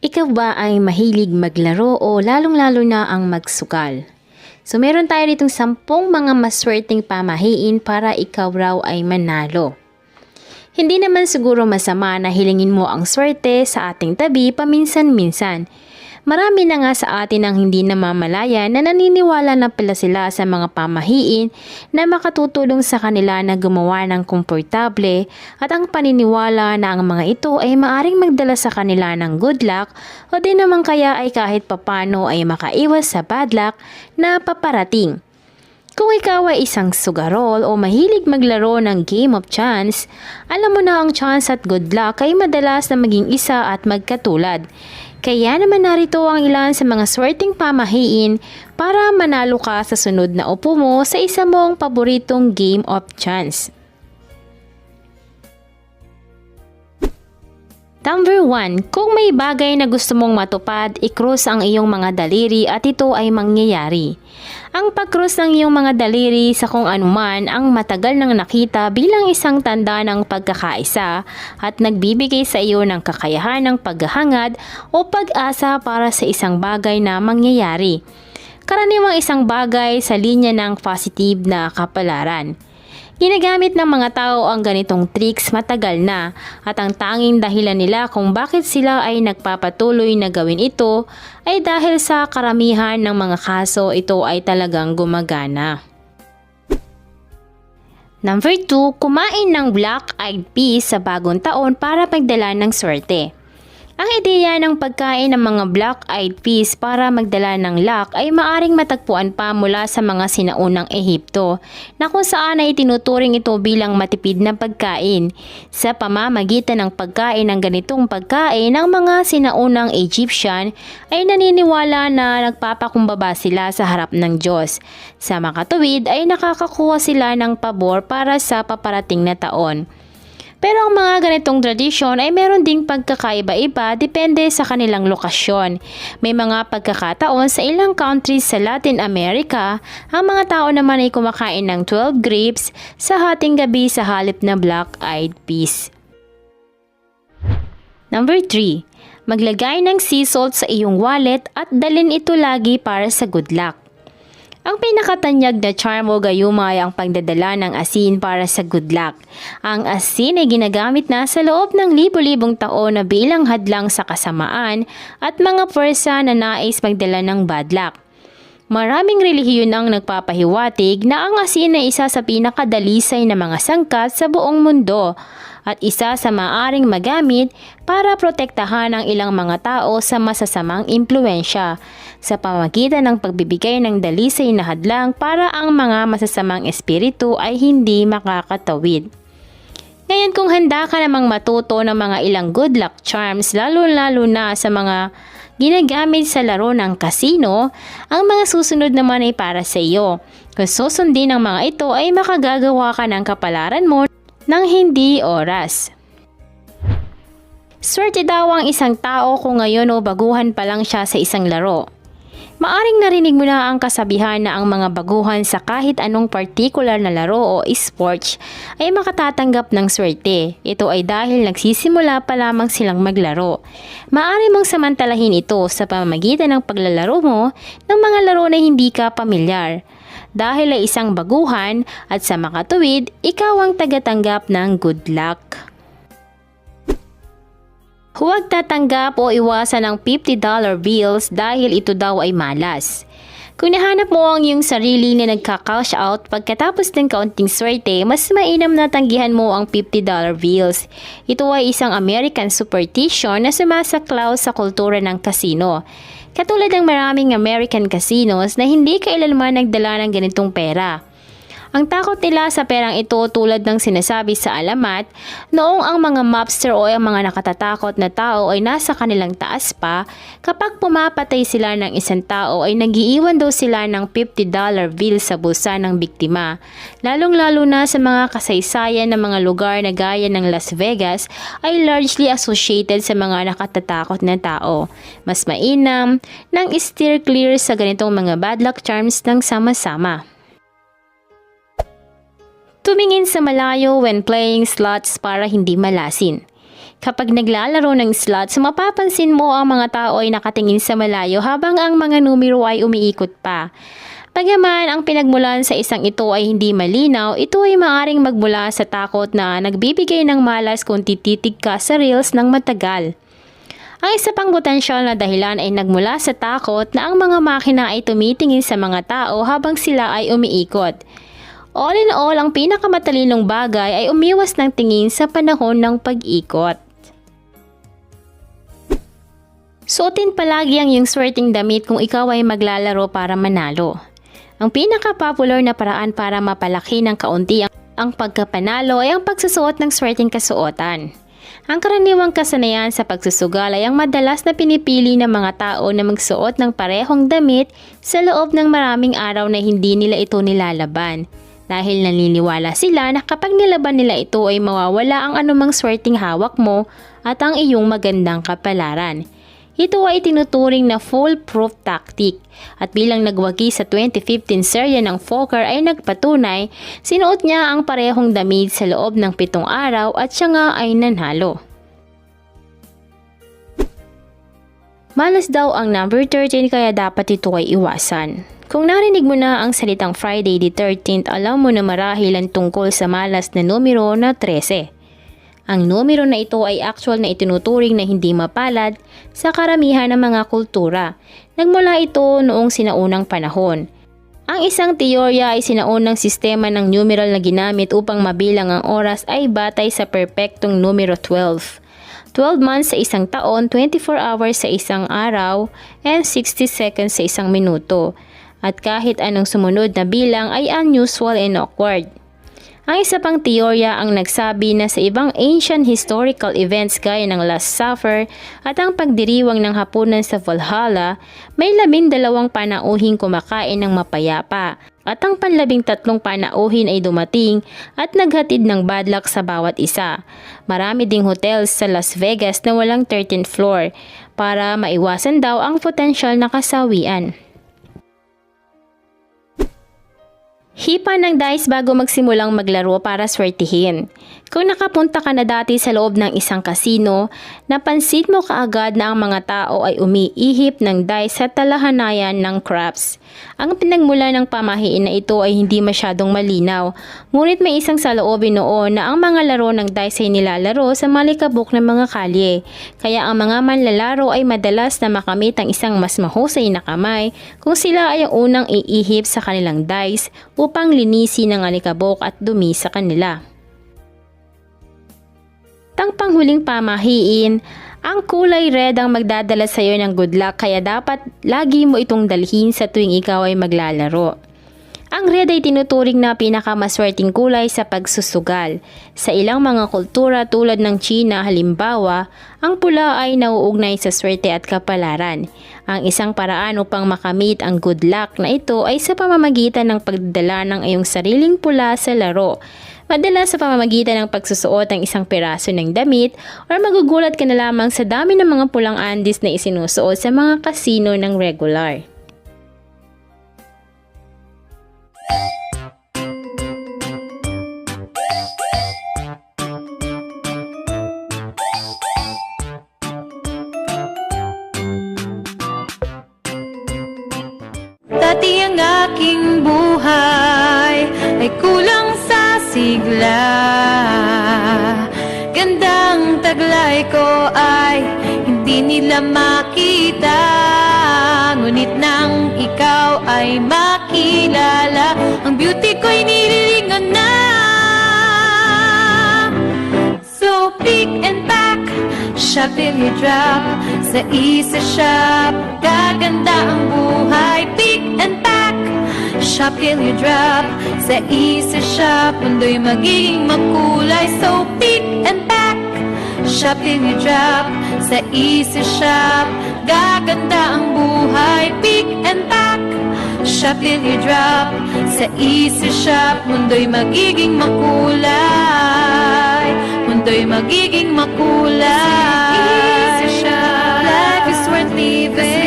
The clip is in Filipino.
Ikaw ba ay mahilig maglaro o lalong-lalo na ang magsukal? So meron tayo ditong sampung mga maswerteng pamahiin para ikaw raw ay manalo. Hindi naman siguro masama na hilingin mo ang swerte sa ating tabi paminsan-minsan. Marami na nga sa atin ang hindi namamalaya na naniniwala na pala sila sa mga pamahiin na makatutulong sa kanila na gumawa ng komportable at ang paniniwala na ang mga ito ay maaring magdala sa kanila ng good luck o di naman kaya ay kahit papano ay makaiwas sa bad luck na paparating. Kung ikaw ay isang sugarol o mahilig maglaro ng game of chance, alam mo na ang chance at good luck ay madalas na maging isa at magkatulad. Kaya naman narito ang ilan sa mga swerteng pamahiin para manalo ka sa sunod na upo mo sa isa mong paboritong game of chance. Number 1. Kung may bagay na gusto mong matupad, i-cross ang iyong mga daliri at ito ay mangyayari. Ang pag-cross ng iyong mga daliri sa kung anuman ang matagal nang nakita bilang isang tanda ng pagkakaisa at nagbibigay sa iyo ng kakayahan ng paghahangad o pag-asa para sa isang bagay na mangyayari. Karaniwang isang bagay sa linya ng positive na kapalaran. Ginagamit ng mga tao ang ganitong tricks matagal na at ang tanging dahilan nila kung bakit sila ay nagpapatuloy na gawin ito ay dahil sa karamihan ng mga kaso ito ay talagang gumagana. Number 2, kumain ng black-eyed peas sa bagong taon para magdala ng swerte. Ang ideya ng pagkain ng mga black-eyed peas para magdala ng luck ay maaring matagpuan pa mula sa mga sinaunang Ehipto na kung saan ay tinuturing ito bilang matipid na pagkain. Sa pamamagitan ng pagkain ng ganitong pagkain ng mga sinaunang Egyptian ay naniniwala na nagpapakumbaba sila sa harap ng Diyos. Sa makatuwid ay nakakakuha sila ng pabor para sa paparating na taon. Pero ang mga ganitong tradisyon ay meron ding pagkakaiba-iba depende sa kanilang lokasyon. May mga pagkakataon sa ilang countries sa Latin America, ang mga tao naman ay kumakain ng 12 grapes sa hating gabi sa halip na black-eyed peas. Number 3. Maglagay ng sea salt sa iyong wallet at dalin ito lagi para sa good luck. Ang pinakatanyag na charm o gayuma ay ang pagdadala ng asin para sa good luck. Ang asin ay ginagamit na sa loob ng libo-libong taon na bilang hadlang sa kasamaan at mga pwersa na nais magdala ng bad luck. Maraming relihiyon ang nagpapahiwatig na ang asin ay isa sa pinakadalisay na mga sangkat sa buong mundo at isa sa maaring magamit para protektahan ang ilang mga tao sa masasamang impluensya sa pamagitan ng pagbibigay ng dalisay na hadlang para ang mga masasamang espiritu ay hindi makakatawid. Ngayon kung handa ka namang matuto ng mga ilang good luck charms lalo-lalo na sa mga ginagamit sa laro ng casino, ang mga susunod naman ay para sa iyo. Kung susundin ang mga ito ay makagagawa ka ng kapalaran mo ng hindi oras. Swerte daw ang isang tao kung ngayon o baguhan pa lang siya sa isang laro. Maaring narinig mo na ang kasabihan na ang mga baguhan sa kahit anong particular na laro o esports ay makatatanggap ng swerte. Ito ay dahil nagsisimula pa lamang silang maglaro. Maaari mong samantalahin ito sa pamamagitan ng paglalaro mo ng mga laro na hindi ka pamilyar. Dahil ay isang baguhan at sa makatuwid, ikaw ang tagatanggap ng good luck. Huwag tatanggap o iwasan ang $50 bills dahil ito daw ay malas. Kung nahanap mo ang iyong sarili na nagka-cash out pagkatapos ng kaunting swerte, mas mainam na tanggihan mo ang $50 bills. Ito ay isang American superstition na sumasaklaw sa kultura ng casino. Katulad ng maraming American casinos na hindi kailanman nagdala ng ganitong pera. Ang takot nila sa perang ito tulad ng sinasabi sa alamat, noong ang mga mobster o ang mga nakatatakot na tao ay nasa kanilang taas pa, kapag pumapatay sila ng isang tao ay nagiiwan daw sila ng $50 bill sa bulsa ng biktima. Lalong-lalo na sa mga kasaysayan ng mga lugar na gaya ng Las Vegas ay largely associated sa mga nakatatakot na tao. Mas mainam nang steer clear sa ganitong mga bad luck charms ng sama-sama. Tumingin sa malayo when playing slots para hindi malasin. Kapag naglalaro ng slots, mapapansin mo ang mga tao ay nakatingin sa malayo habang ang mga numero ay umiikot pa. Pagaman ang pinagmulan sa isang ito ay hindi malinaw, ito ay maaring magmula sa takot na nagbibigay ng malas kung tititig ka sa reels ng matagal. Ang isa pang potensyal na dahilan ay nagmula sa takot na ang mga makina ay tumitingin sa mga tao habang sila ay umiikot. All in all, ang pinakamatalinong bagay ay umiwas ng tingin sa panahon ng pag-ikot. Suotin palagi ang iyong swerteng damit kung ikaw ay maglalaro para manalo. Ang pinaka-popular na paraan para mapalaki ng kaunti ang, ang pagkapanalo ay ang pagsusuot ng swerteng kasuotan. Ang karaniwang kasanayan sa pagsusugal ay ang madalas na pinipili ng mga tao na magsuot ng parehong damit sa loob ng maraming araw na hindi nila ito nilalaban. Dahil naniniwala sila na kapag nilaban nila ito ay mawawala ang anumang swerteng hawak mo at ang iyong magandang kapalaran. Ito ay tinuturing na foolproof tactic at bilang nagwagi sa 2015 serye ng Fokker ay nagpatunay, sinuot niya ang parehong damit sa loob ng pitong araw at siya nga ay nanalo. Malas daw ang number 13 kaya dapat ito ay iwasan. Kung narinig mo na ang salitang Friday the 13th, alam mo na marahil ang tungkol sa malas na numero na 13. Ang numero na ito ay actual na itinuturing na hindi mapalad sa karamihan ng mga kultura. Nagmula ito noong sinaunang panahon. Ang isang teorya ay sinaunang sistema ng numeral na ginamit upang mabilang ang oras ay batay sa perpektong numero 12. 12 months sa isang taon, 24 hours sa isang araw, and 60 seconds sa isang minuto. At kahit anong sumunod na bilang ay unusual and awkward. Ang isa pang teorya ang nagsabi na sa ibang ancient historical events gaya ng Last Supper at ang pagdiriwang ng hapunan sa Valhalla, may labing dalawang panauhing kumakain ng mapayapa at ang panlabing tatlong panauhin ay dumating at naghatid ng bad luck sa bawat isa. Marami ding hotels sa Las Vegas na walang 13th floor para maiwasan daw ang potensyal na kasawian. Hipa ng dice bago magsimulang maglaro para swertihin. Kung nakapunta ka na dati sa loob ng isang kasino, napansin mo kaagad na ang mga tao ay umiihip ng dice sa talahanayan ng craps. Ang pinagmula ng pamahiin na ito ay hindi masyadong malinaw, ngunit may isang saloobin noon na ang mga laro ng dice ay nilalaro sa malikabok ng mga kalye. Kaya ang mga manlalaro ay madalas na makamit ang isang mas mahusay na kamay kung sila ay ang unang iihip sa kanilang dice upang linisin ang alikabok at dumi sa kanila. Tang panghuling pamahiin, ang kulay red ang magdadala sa iyo ng good luck kaya dapat lagi mo itong dalhin sa tuwing ikaw ay maglalaro. Ang red ay tinuturing na pinakamaswerteng kulay sa pagsusugal. Sa ilang mga kultura tulad ng China halimbawa, ang pula ay nauugnay sa swerte at kapalaran. Ang isang paraan upang makamit ang good luck na ito ay sa pamamagitan ng pagdala ng iyong sariling pula sa laro. Madalas sa pamamagitan ng pagsusuot ng isang piraso ng damit or magugulat ka na lamang sa dami ng mga pulang andis na isinusuot sa mga kasino ng regular. Sa sigla Gandang taglay ko ay hindi nila makita. Ngunit nang ikaw ay makilala Ang beauty ko'y nililingon na you drop Sa isa shop, gaganda ang buhay. Pick and pack, shop till you drop Sa isa shop, mundo'y magiging makulay. So pick and pack, shop till you drop Sa isa shop, gaganda ang buhay. Pick and pack, shop till you drop Sa isa shop, mundo'y magiging makulay mundo'y magiging makulay. Life is worth living.